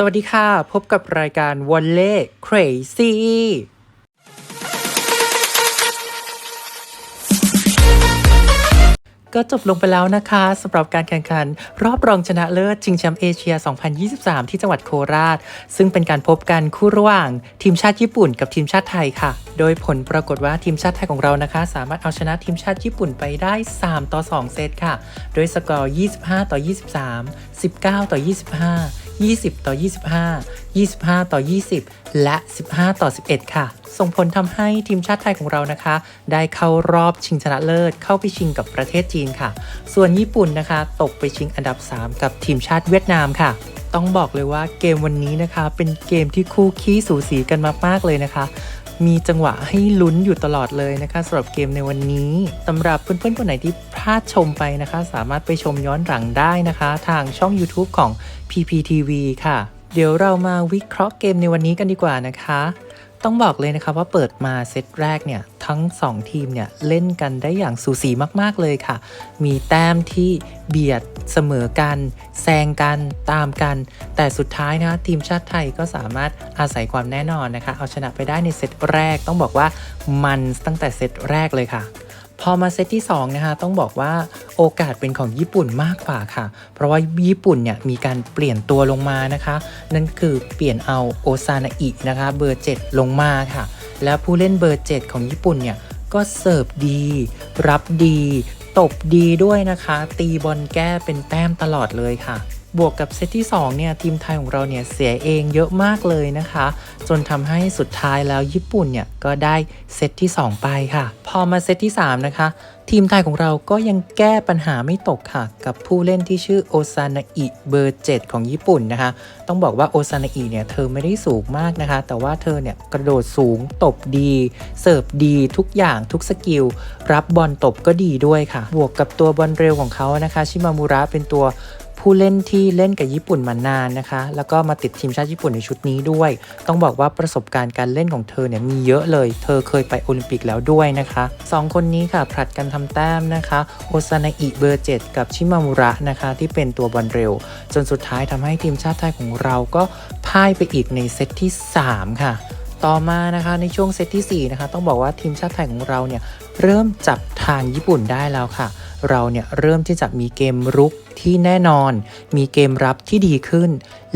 สวัสดีค่ะ พบกับรายการวอลเล่ Crazy ก็จบลงไปแล้วนะคะสำหรับการแข่งขัน รอบรองชนะเลิศชิงแชมป์เอเชีย 2023 ที่จังหวัดโคราช ซึ่งเป็นการพบกันคู่ระหว่าง ทีมชาติญี่ปุ่นกับทีมชาติไทยค่ะ โดยผลปรากฏว่าทีมชาติไทยของเรานะคะ สามารถเอาชนะทีมชาติญี่ปุ่นไปได้ 3 ต่อ 2 เซตค่ะ โดยสกอร์ 25 ต่อ 23 19 ต่อ 25 20 ต่อ 25 25 ต่อ 20 และ 15 ต่อ 11 ค่ะ ส่งผลทำให้ทีมชาติไทยของเรานะคะ ได้เข้ารอบชิงชนะเลิศเข้าไปชิงกับประเทศจีนค่ะ ส่วนญี่ปุ่นนะคะ ตกไปชิงอันดับ 3 กับทีมชาติเวียดนามค่ะต้องบอกเลยว่าเกมวันนี้นะคะ เป็นเกมที่คู่ขี้สูสีกันมากๆเลยนะคะ มีจังหวะให้ลุ้นอยู่ตลอดเลยนะคะสำหรับเกมในวันนี้สำหรับเพื่อนๆคนไหนที่ ลาดชมไปนะคะ สามารถไปชมย้อนหลังได้นะคะ ทางช่อง YouTube ของ PPTV ค่ะ เดี๋ยวเรามาวิเคราะห์เกมในวันนี้กันดีกว่านะคะ ต้องบอกเลยนะคะว่าเปิดมาเซตแรกเนี่ย ทั้ง 2 ทีมเนี่ย เล่นกันได้อย่างสูสีมากๆเลยค่ะ มีแต้มที่เบียดเสมอกันแซงกันตามกัน แต่สุดท้ายนะคะทีมชาติไทยก็สามารถอาศัยความแน่นอนนะคะ เอาชนะไปได้ในเซตแรกต้องบอกว่ามันตั้งแต่เซตแรกเลยค่ะ พอมาเซตที่2นะคะต้องบอกว่าโอกาสเป็นของญี่ปุ่นมากกว่าค่ะ เพราะว่าญี่ปุ่นเนี่ยมีการเปลี่ยนตัวลงมานะคะ นั่นคือเปลี่ยนเอาโอซานาอินะคะเบอร์ 7 ลงมาค่ะ แล้วผู้เล่นเบอร์ 7 ของญี่ปุ่นเนี่ยก็เสิร์ฟดี รับดี ตบดีด้วยนะคะ ตีบอลแก้เป็นแต้มตลอดเลยค่ะ บวกกับเซตที่2เนี่ยทีมไทยของเราเนี่ยเสียเองเยอะมากเลยนะคะ จนทำให้สุดท้ายแล้วญี่ปุ่นเนี่ยก็ได้เซตที่ 2 ไปค่ะ พอมาเซตที่ 3 นะคะ ทีมไทยของเราก็ยังแก้ปัญหาไม่ตกค่ะ กับผู้เล่นที่ชื่อโอซานาอิเบอร์ 7 ของญี่ปุ่นนะคะ ต้องบอกว่าโอซานาอิเนี่ยเธอไม่ได้สูงมากนะคะ แต่ว่าเธอเนี่ยกระโดดสูงตบดี เสิร์ฟดีทุกอย่างทุกสกิล รับบอลตบก็ดีด้วยค่ะ บวกกับตัวบอลเร็วของเขานะคะ ชิมามูระเป็นตัว ผู้เล่นที่เล่นกับญี่ปุ่นมานานนะคะ แล้วก็มาติดทีมชาติญี่ปุ่นในชุดนี้ด้วย ต้องบอกว่าประสบการณ์การเล่นของเธอเนี่ยมีเยอะเลย เธอเคยไปโอลิมปิกแล้วด้วยนะคะสองคนนี้ค่ะผลัดกันทำแต้มนะคะโอซานาอิเบอร์ 7 กับชิมามุระนะคะ ที่เป็นตัวบอลเร็ว จนสุดท้ายทำให้ทีมชาติไทยของเราก็พ่ายไปอีกในเซตที่ 3 ค่ะต่อมานะคะในช่วงเซตที่ 4 นะคะ ต้องบอกว่าทีมชาติไทยของเราเนี่ย เริ่มจับทางญี่ปุ่นได้แล้วค่ะ เราเนี่ยเริ่มที่จะมีเกมรุกที่แน่นอน มีเกมรับที่ดีขึ้น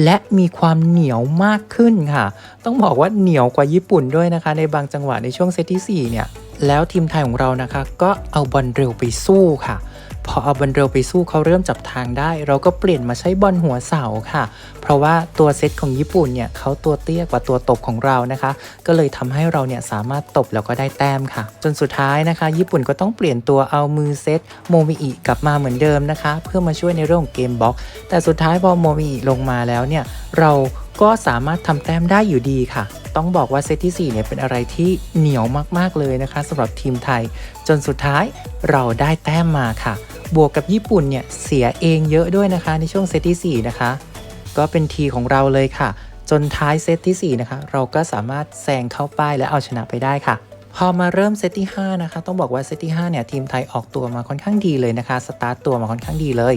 และมีความเหนียวมากขึ้นค่ะ ต้องบอกว่าเหนียวกว่าญี่ปุ่นด้วยนะคะ ในบางจังหวะในช่วงเซตที่4เนี่ย แล้วทีมไทยของเรานะคะก็เอาบอลเร็วไปสู้ค่ะ พอเอาบอลเร็วไปสู้เขาเริ่มจับทางได้ เราก็เปลี่ยนมาใช้บอลหัวเสาค่ะ เพราะว่าตัวเซตของญี่ปุ่นเนี่ยเขาตัวเตี้ยกว่าตัวตบของเรานะคะ ก็เลยทำให้เราเนี่ยสามารถตบแล้วก็ได้แต้มค่ะ จนสุดท้ายนะคะ ญี่ปุ่นก็ต้องเปลี่ยนตัวเอามือเซตโมมิอิกลับมาเหมือนเดิมนะคะ เพื่อมาช่วยในเรื่องของเกมบล็อก แต่สุดท้ายพอโมมิอิลงมาแล้วเนี่ยเราก็สามารถทำแต้มได้อยู่ดีค่ะ ต้องบอกว่าเซตที่ 4 เนี่ยเป็นอะไรที่เหนียวมากๆเลยนะคะสำหรับทีมไทย จนสุดท้ายเราได้แต้มมาค่ะ บวกกับญี่ปุ่นเนี่ยเสียเองเยอะด้วยนะคะ ในช่วงเซตที่ 4 นะคะ ก็เป็นทีของเราเลยค่ะ จนท้ายเซตที่ 4 นะคะ เราก็สามารถแซงเข้าป้ายและเอาชนะไปได้ค่ะ พอมาเริ่มเซตที่ 5 นะคะ ต้องบอกว่าเซตที่ 5 เนี่ย ทีมไทยออกตัวมาค่อนข้างดีเลยนะคะ สตาร์ตตัวมาค่อนข้างดีเลย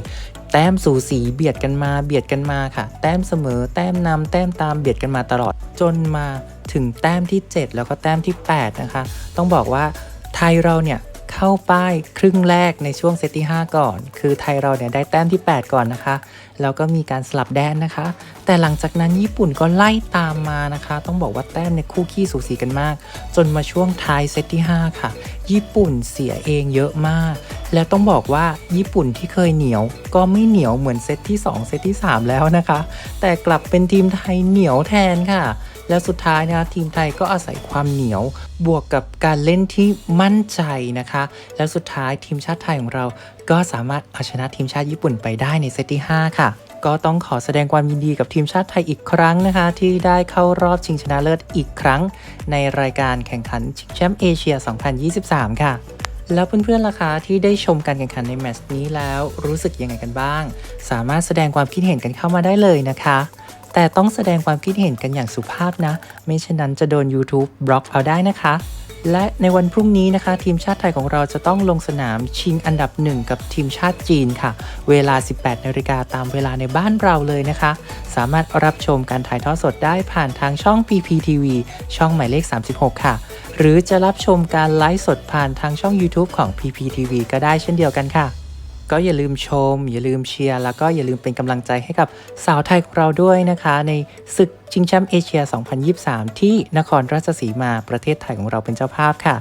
แต้มสูสีเบียดกันมา เบียดกันมาค่ะ แต้มเสมอ แต้มนำแต้มตามเบียดกันมาตลอด จนมาถึงแต้มที่ 7 แล้วก็แต้มที่ 8 นะคะ ต้องบอกว่าไทยเราเนี่ย เข้าป้ายครึ่งแรกในช่วงเซตที่ 5 ก่อน คือไทยเราเนี่ยได้แต้มที่ 8 ก่อนนะคะ แล้วก็มีการสลับแดนนะคะ แต่หลังจากนั้นญี่ปุ่นก็ไล่ตามมานะคะ ต้องบอกว่าแต้มในคู่ขี้สูสีกันมาก จนมาช่วงท้ายเซตที่ 5 ค่ะ ญี่ปุ่นเสียเองเยอะมาก แล้วต้องบอกว่าญี่ปุ่นที่เคยเหนียว ก็ไม่เหนียวเหมือนเซตที่ 2 เซตที่ 3 แล้วนะคะ แต่กลับเป็นทีมไทยเหนียวแทนค่ะ แล้วสุดท้ายนะคะทีมไทยก็อาศัยความเหนียว บวกกับการเล่นที่มั่นใจนะคะ แล้วสุดท้ายทีมชาติไทยของเรา ก็สามารถเอาชนะทีมชาติญี่ปุ่นไปได้ในเซตที่ 5 ค่ะก็ต้องขอแสดงความยินดีกับทีมชาติไทยอีกครั้งนะคะ ที่ได้เข้ารอบชิงชนะเลิศอีกครั้ง ในรายการแข่งขันชิงแชมป์เอเชีย 2023 ค่ะ แล้วเพื่อนๆล่ะคะที่ได้ชมการแข่งขันในแมตช์นี้แล้วรู้สึกยังไงกันบ้าง สามารถแสดงความคิดเห็นกันเข้ามาได้เลยนะคะ แต่ต้องแสดงความคิดเห็นกันอย่างสุภาพนะ ไม่เช่นนั้นจะโดน YouTube บล็อกเอาได้นะคะ และในวันพรุ่งนี้นะคะ ทีมชาติไทยของเราจะต้องลงสนามชิงอันดับหนึ่งกับทีมชาติจีนค่ะ เวลา 18นาฬิกาตามเวลาในบ้านเราเลยนะคะ สามารถรับชมการถ่ายทอดสดได้ผ่านทางช่อง PPTV ช่องหมายเลข 36 ค่ะ หรือจะรับชมการไลฟ์สดผ่านทางช่อง YouTube ของ PPTV ก็ได้เช่นเดียวกันค่ะ ก็อย่าลืมชม อย่าลืมเชียร์ แล้วก็อย่าลืมเป็นกำลังใจให้กับสาวไทยของเราด้วยนะคะ ในศึกชิงแชมป์เอเชีย 2023 ที่นครราชสีมาประเทศไทยของเราเป็นเจ้าภาพค่ะ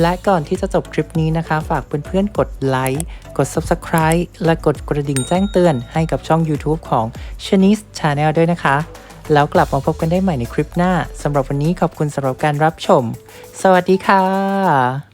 และก่อนที่จะจบคลิปนี้นะคะ ฝากเพื่อนๆกดไลค์กด Subscribe และกดกระดิ่งแจ้งเตือนให้กับช่อง YouTube ของ Shanice Channel ด้วยนะคะ แล้วกลับมาพบกันได้ใหม่ในคลิปหน้าสำหรับวันนี้ขอบคุณสำหรับการรับชม สวัสดีค่ะ